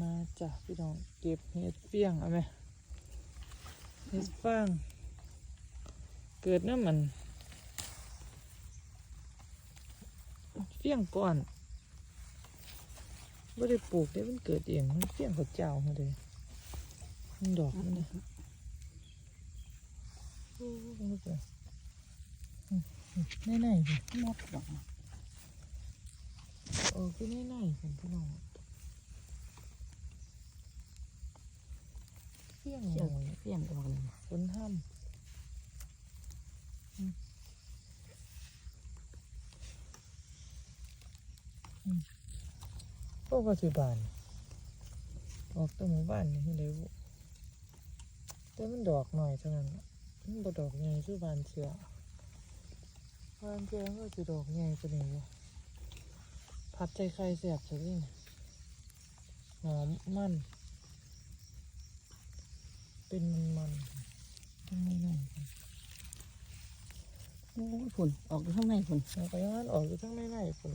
มาจ้ะพี่น้องเก็บเห็ดเปี้ยงเอาไหมเห็ดฟางเกิดน้ำมันเปี้ยงก่อนไม่ได้ปลูกได้มันเกิดเองมันเปี้ยงกับเจ้ามาเลยมันดอกมันนะโอ้โหมันจะอืมอืมในในๆสิหมดดอกเออคือในในๆผมพี่น้อง เปี้ยงหเจียวน่อยเพียงดอกหนึงฝนห้ามอืมอืมพวกปัจจุบันออกตัวหมู่บ้านนี่เลยบุแต่มันดอกหน่อยเท่านั้นมันบ่ดอกใหญ่คือบานเชือบานเชือมันก็จะดอกใหญ่กว่านี้ผัดใจไข่แซ่บจะนี่หอมมัน เป็นมันมันๆต้องไม่น่อยกันโอ้ยฝุ่นออกอยู่ข้างในฝุ่นแล้วก็ย้อนออกอยู่ทั้งในในผม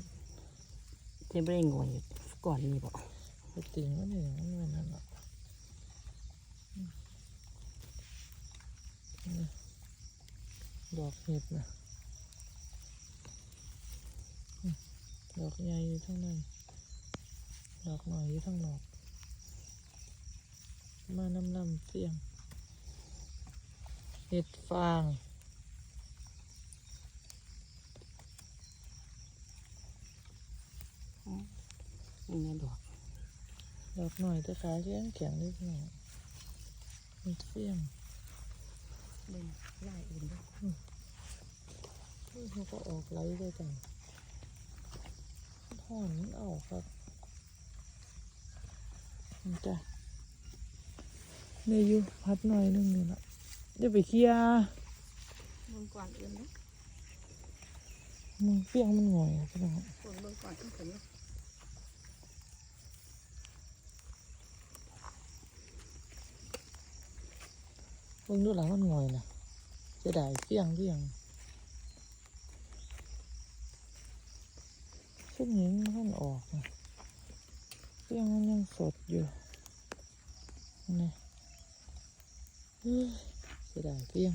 เทเบรงงวยก่อนนี่บ่ไปติงก็เนี่ยมันเป็นนั่นแหละอืมนี่ดอกเห็ดนะอืมดอกใหญ่อยู่ทั้งในดอกหน่อยอยู่ทั้งนอก มาน้ำน้ำเสียงเห็ดฟางนี่ไงดอกดอกหน่อยแต่ขาแข็งแข็งนิดหน่อยเห็ดเฟี้ยงเบิ่งไล่อื่นด้วยนี่เขาก็ออกไล่ด้วยกันห่อนมันออกครับนี่จ้ะ เนี่ยอยู่พัดหน่อยหนึงนี่ละเดี๋ยวไปเคลียร์เบิ่งก่อนอื่นด้วยมึงเฟี้ยงมันหง่อยอะพี่น้องฝุ่นเบิ่งก่อนอื่นด้วยมึงดูหลังมันหง่อยนะจะได้เฟี้ยงเฟี้ยงช่วงนี้มันออกนะเฟี้ยงมันยังสดอยู่นี่ เฮ้ยจะได้เฟี้ยง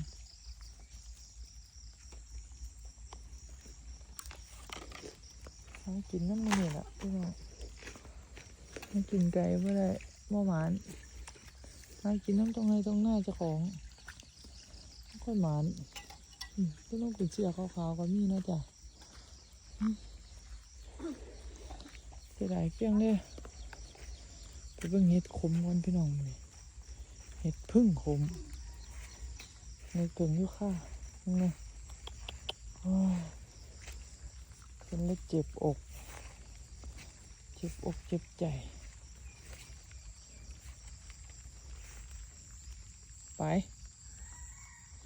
หากินน้ำมันนี่แหละพี่น้องหากินไก่ไม่ได้บ่หมานหากินน้ำตรงไหนตรงหน้าเจ้าของไม่ค่อยหมานอืมก็ต้องเป็นเสื้อขาวๆก็มีนะจ๊ะเสียดายเกลี้ยงเลยไปเบิ่งเห็ดขมก่อนพี่น้องเลย ห็ดพึ่งขมในเกิงยุ่ค่านี่ยเป็นแล้วเจ็บอก เจ็บอกเจ็บใจ ไป